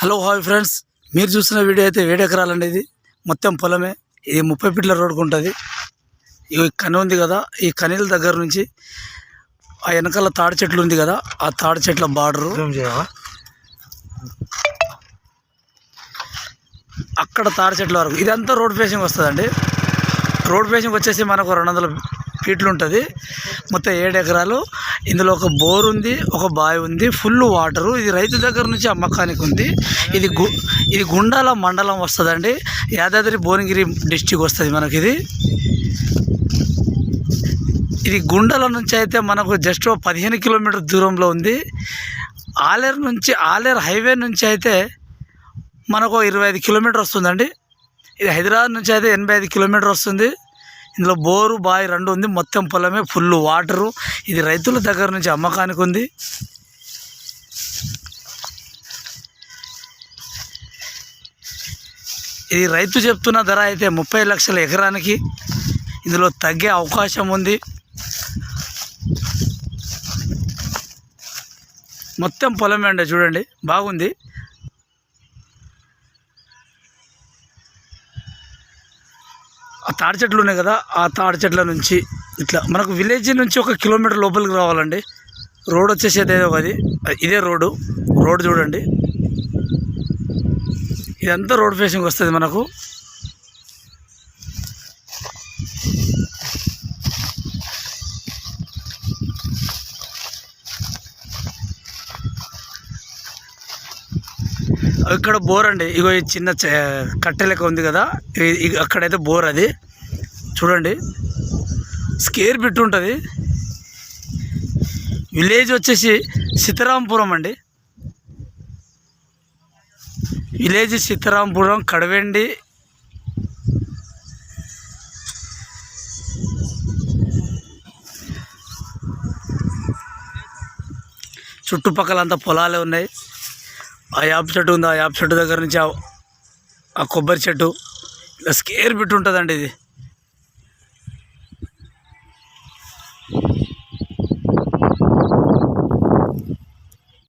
Hello hi friends. మీరు చూసిన video అయితే వేడి ఎకరాలండి ఇది. మొత్తం పొలమే. ఇది ముప్పై ఫీట్ల రోడ్డుకు ఉంటుంది. ఈ కని ఉంది కదా ఈ కనీల దగ్గర నుంచి ఆ వెనకాల తాడి చెట్లు ఉంది కదా ఆ తాడి చెట్ల బార్డరు. అక్కడ తాడి చెట్ల వరకు. ఇదంతా రోడ్ ఫేసింగ్ వస్తుందండి. రోడ్ ఫేసింగ్ వచ్చేసి మనకు రెండు వందల ఫీట్లు ఉంటుంది. మొత్తం ఏడు ఎకరాలు. ఇందులో ఒక బోర్ ఉంది ఒక బావి ఉంది ఫుల్ వాటరు. ఇది రైతు దగ్గర నుంచి అమ్మకానికి ఉంది. ఇది గు ఇది గుండాల మండలం వస్తుందండి. యాదాద్రి భువనగిరి డిస్టిక్ వస్తుంది మనకి ఇది. ఇది గుండల నుంచి అయితే మనకు జస్ట్ ఓ పదిహేను కిలోమీటర్ దూరంలో ఉంది. ఆలేరు నుంచి ఆలేరు హైవే నుంచి అయితే మనకు ఇరవై ఐదు కిలోమీటర్ వస్తుందండి. ఇది హైదరాబాద్ నుంచి అయితే ఎనభై ఐదు కిలోమీటర్ వస్తుంది. ఇందులో బోరు బావి రెండు ఉంది. మొత్తం పొలమే ఫుల్ వాటరు. ఇది రైతుల దగ్గర నుంచి అమ్మకానికి ఉంది. ఇది రైతు చెప్తున్న ధర అయితే ముప్పై లక్షల ఎకరానికి ఇందులో తగ్గే అవకాశం ఉంది. మొత్తం పొలమే అండి చూడండి. బాగుంది. ఆ తాడి చెట్లు ఉన్నాయి కదా ఆ తాడి చెట్ల నుంచి ఇట్లా మనకు విలేజ్ నుంచి ఒక కిలోమీటర్ లోపలికి రావాలండి. రోడ్ వచ్చేసి ఏదేదో అది ఇదే రోడ్డు. రోడ్ చూడండి. ఇదంతా రోడ్ ఫేసింగ్ వస్తుంది మనకు. ఇక్కడ బోర్ అండి. ఇగో ఈ చిన్న చ- కట్టె లెక్క ఉంది కదా. అక్కడైతే బోర్ అది. చూడండి. స్కేర్ బిట్ ఉంటుంది. విలేజ్ వచ్చేసి సీతారాంపురం అండి. విలేజ్ సీతారాంపురం కడవెండి. చుట్టుపక్కల అంతా పొలాలే ఉన్నాయి. ఆ యాప చెట్టు ఉంది. ఆ యాప చెట్టు దగ్గర నుంచి ఆ- ఆ కొబ్బరి చెట్టు. ఇలా స్కేర్ బిట్ ఉంటుందండి ఇది.